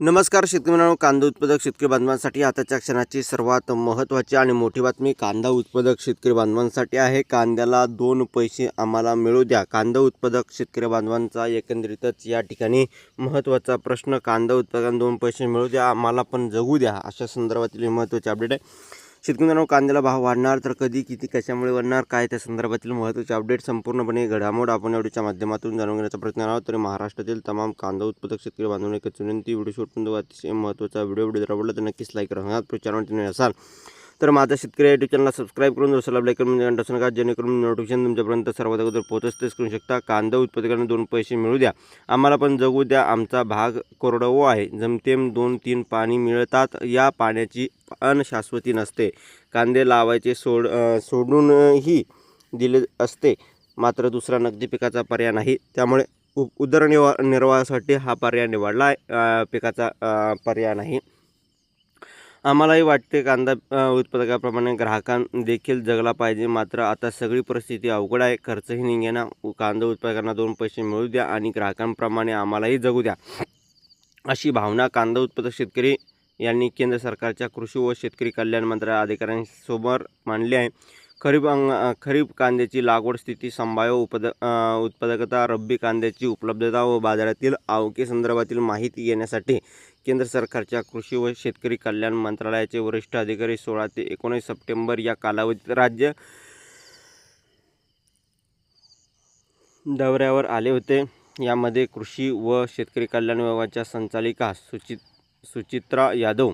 नमस्कार शेतकरी मित्रांनो कांदा उत्पादक शेतकरी बांधवांसाठी आताच्या क्षणाची सर्वात महत्त्वाची आणि मोठी बातमी कांदा उत्पादक शेतकरी बांधवांसाठी आहे. कांद्याला दोन पैसे आम्हाला मिळू द्या. कांदा उत्पादक शेतकरी बांधवांचा एकंदरीतच या ठिकाणी महत्त्वाचा प्रश्न कांदा उत्पादकांना दोन पैसे मिळू द्या आम्हाला पण जगू द्या अशा संदर्भातील महत्त्वाची महत्त्वाचे अपडेट आहे. शेतकरी कांद्याला भाव वाढणार तर कधी किती कशामुळे वाढणार काय त्या संदर्भातील महत्त्वाचे अपडेट संपूर्णपणे घडामोड आपण एवढीच्या माध्यमातून जाणून घेण्याचा प्रयत्न आहोत. तरी महाराष्ट्रातील तमाम कांदा उत्पादक शेतकरी बांधवांना एकच विनंती व्हिडिओ शूट पण अतिशय महत्त्वाचा व्हिडिओ व्हिडिओ जर आवडला तर नक्कीच लाईक रंगात प्रचारामध्ये तुम्ही असाल तर माझा शेतकरी युट्यूब चॅनलला सबस्क्राईब करून दुसरा लाईक करून म्हणजे घंटा असू जेणेकरून नोटिफिकेशन तुमच्यापर्यंत सर्वात अगोदर पोहोचच तेच करू शकता. कांदा उत्पादकांना दोन पैसे मिळू द्या. आम्हाला पण जगू द्या. आमचा भाग कोरडवो आहे. जमतेम दोन तीन पाणी मिळतात. या पाण्याची अनशाश्वती नसते. कांदे लावायचे सोड सोडूनही दिले असते. मात्र दुसरा नगदी पिकाचा पर्याय नाही. त्यामुळे उ उदरनिर्वा निर्वाहासाठी हा पर्याय निवडला आहे. पिकाचा पर्याय नाही. आम्हालाही वाटते कांदा उत्पादकाप्रमाणे ग्राहकां देखील जगला पाहिजे. मात्र आता सगळी परिस्थिती अवघड आहे. खर्चही निघेना कांदा उत्पादकांना दोन पैसे मिळू द्या आणि ग्राहकांप्रमाणे आम्हालाही जगू द्या. अशी भावना कांदा उत्पादक शेतकरी यांनी केंद्र सरकारच्या कृषी व शेतकरी कल्याण मंत्रालय अधिकाऱ्यांसमोर मांडली आहे. खरीप अंग खरीप कांद्याची लागवड स्थिती संभाव्य उपद उत्पादकता रब्बी कांद्याची उपलब्धता व बाजारातील आवके संदर्भातील माहिती घेण्यासाठी केंद्र सरकारच्या कृषी व शेतकरी कल्याण मंत्रालयाचे वरिष्ठ अधिकारी सोळा ते एकोणीस सप्टेंबर या कालावधीत राज्य दौऱ्यावर आले होते. यामध्ये कृषी व शेतकरी कल्याण विभागाच्या संचालिका सुचित सुचित्रा यादव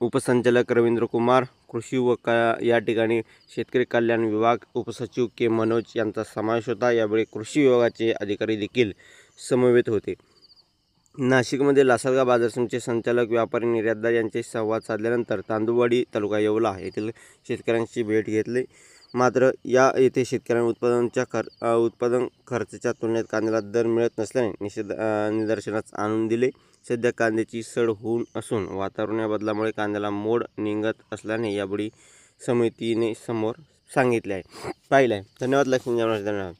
उपसंचालक रवींद्र कुमार कृषी व क या ठिकाणी शेतकरी कल्याण विभाग उपसचिव के मनोज यांचा समावेश होता. यावेळी कृषी विभागाचे अधिकारी देखील समवेत होते. नाशिकमध्ये लासलगाव बाजार समितीचे संचालक व्यापारी निर्यातदार यांचे संवाद साधल्यानंतर तांदूळवाडी तालुका येवला येथील शेतकऱ्यांची भेट घेतली. मात्र या येथे शेतकऱ्यांना उत्पादनाच्या खर उत्पादन खर्चाच्या तुलनेत कांद्याला दर मिळत नसल्याने निषेध निदर्शनास आणून दिले. सध्या कांद्याची सड होऊन असून वातावरण बदलामुळे कांद्याला मोड निघत असल्याने यावेळी समितीने समोर सांगितले आहे. पाहिलं आहे धन्यवाद लक्ष्मी धन्यवाद